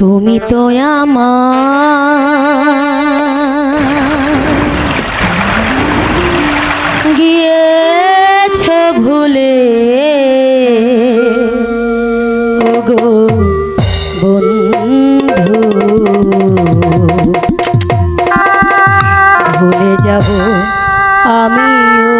তুমি তো আমার। গিয়েছ ভুলে। ওগো বন্ধু ভুলে যাব আমিও।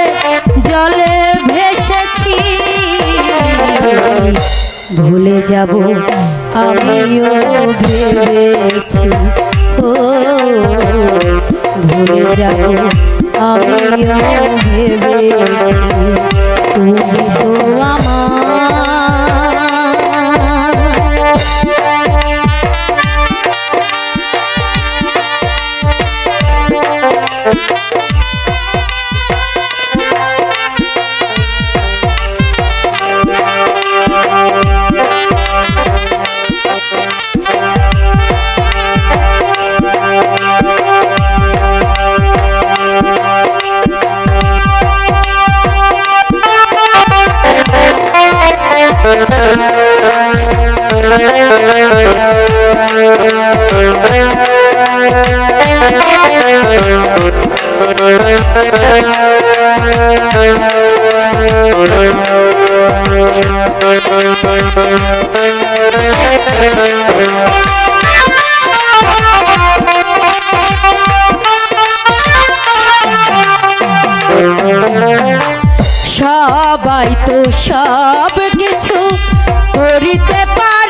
যাব। আমিও ভেবেছি ও ভুলে যাব। আমিও ভেবেছি তুমি তো আমার। সবাই তো সব করিতে পারে